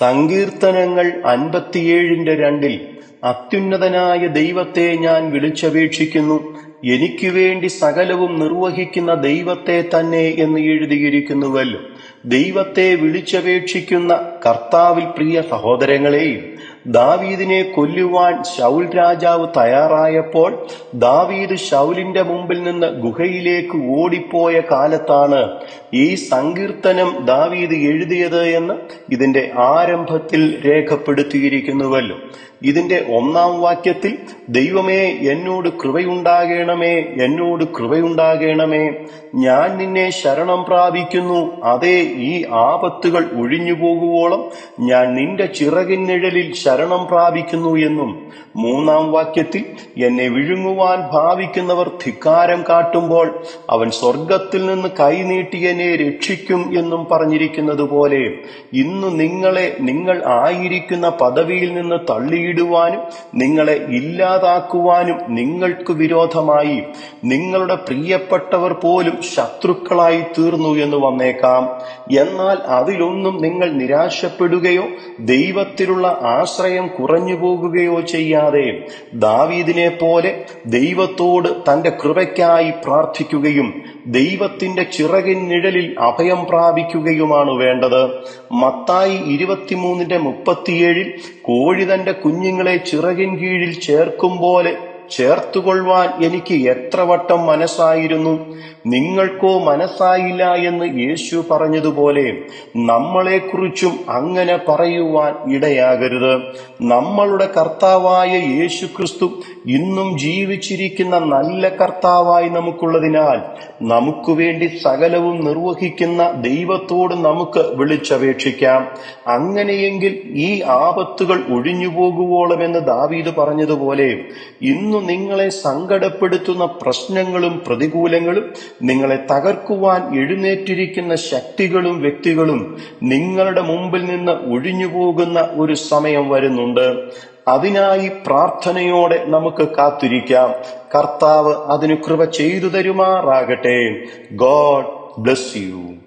സങ്കീർത്തനങ്ങൾ അൻപത്തിയേഴിന്റെ രണ്ടിൽ അത്യുന്നതനായ ദൈവത്തെ ഞാൻ വിളിച്ചപേക്ഷിക്കുന്നു. എനിക്ക് വേണ്ടി സകലവും നിർവഹിക്കുന്ന ദൈവത്തെ തന്നെ എന്ന് എഴുതിയിരിക്കുന്നുവല്ലോ. ദൈവത്തെ വിളിച്ചപേക്ഷിക്കുന്ന കർത്താവിൽ പ്രിയ സഹോദരങ്ങളെയും ദാവീദിനെ കൊല്ലുവാൻ ശൗൽ രാജാവ് തയ്യാറായപ്പോൾ ദാവീദ് ശൗലിന്റെ മുമ്പിൽ നിന്ന് ഗുഹയിലേക്ക് ഓടിപ്പോയ കാലത്താണ് ഈ സങ്കീർത്തനം ദാവീദ് എഴുതിയത് എന്ന് ഇതിന്റെ ആരംഭത്തിൽ രേഖപ്പെടുത്തിയിരിക്കുന്നുവല്ലോ. ഇതിന്റെ ഒന്നാം വാക്യത്തിൽ ദൈവമേ എന്നോട് കൃപയുണ്ടാകണമേ എന്നോട് കൃപയുണ്ടാകണമേ. ഞാൻ നിന്നെ ശരണം പ്രാപിക്കുന്നു. അതേ ഈ ആപത്തുകൾ ഒഴിഞ്ഞു പോകുവോളം ഞാൻ നിന്റെ ചിറകിനിഴലിൽ ശരണം പ്രാപിക്കുന്നു എന്നും മൂന്നാം വാക്യത്തിൽ എന്നെ വിഴുങ്ങുവാൻ ഭാവിക്കുന്നവർ ധിക്കാരം കാട്ടുമ്പോൾ അവൻ സ്വർഗത്തിൽ നിന്ന് കൈനീട്ടി എന്നെ രക്ഷിക്കും എന്നും പറഞ്ഞിരിക്കുന്നത് പോലെ ഇന്ന് നിങ്ങളെ നിങ്ങൾ ആയിരിക്കുന്ന പദവിയിൽ നിന്ന് തള്ളിയിടുവാനും നിങ്ങളെ ഇല്ലാതാക്കുവാനും നിങ്ങൾക്ക് വിരോധമായി നിങ്ങളുടെ പ്രിയപ്പെട്ടവർ പോലും ശത്രുക്കളായി തീർന്നു എന്ന് വന്നേക്കാം. എന്നാൽ അതിലൊന്നും നിങ്ങൾ നിരാശപ്പെടുകയോ ദൈവത്തിലുള്ള ആശ്രയം കുറഞ്ഞു പോകുകയോ ചെയ്യാതെ ദാവീദിനെ പോലെ ദൈവത്തോട് തന്റെ കൃപയ്ക്കായി പ്രാർത്ഥിക്കുകയും ദൈവത്തിന്റെ ചിറകിൻ നിഴലിൽ അഭയം പ്രാപിക്കുകയുമാണ് വേണ്ടത്. മത്തായി ഇരുപത്തിമൂന്നിന്റെ മുപ്പത്തിയേഴിൽ കോഴി തന്റെ കുഞ്ഞുങ്ങളെ ചിറകിൻ കീഴിൽ ചേർക്കും പോലെ ചേർത്തുകൊള്ളുവാൻ എനിക്ക് എത്ര വട്ടം മനസ്സായിരുന്നു? നിങ്ങൾക്കോ മനസ്സായില്ല എന്ന് യേശു പറഞ്ഞതുപോലെ നമ്മളെക്കുറിച്ചും അങ്ങനെ പറയുവാൻ ഇടയാകരുത്. നമ്മളുടെ കർത്താവായ യേശു ക്രിസ്തു ഇന്നും ജീവിച്ചിരിക്കുന്ന നല്ല കർത്താവായി നമുക്കുള്ളതിനാൽ നമുക്ക് വേണ്ടി സകലവും നിർവഹിക്കുന്ന ദൈവത്തോട് നമുക്ക് വിളിച്ചപേക്ഷിക്കാം. അങ്ങനെയെങ്കിൽ ഈ ആപത്തുകൾ ഒഴിഞ്ഞു പോകുവോളമെന്ന് ദാവീദ് പറഞ്ഞതുപോലെ ഇന്നു നിങ്ങളെ സങ്കടപ്പെടുത്തുന്ന പ്രശ്നങ്ങളും പ്രതികൂലങ്ങളും നിങ്ങളെ തകർക്കുവാൻ എഴുന്നേറ്റിരിക്കുന്ന ശക്തികളും വ്യക്തികളും നിങ്ങളുടെ മുമ്പിൽ നിന്ന് ഒഴിഞ്ഞു പോകുന്ന ഒരു സമയം വരുന്നുണ്ട്. അതിനായി പ്രാർത്ഥനയോടെ നമുക്ക് കാത്തിരിക്കാം. കർത്താവ് അതിന് കൃപ ചെയ്തു തരുമാറാകട്ടെ. God bless you.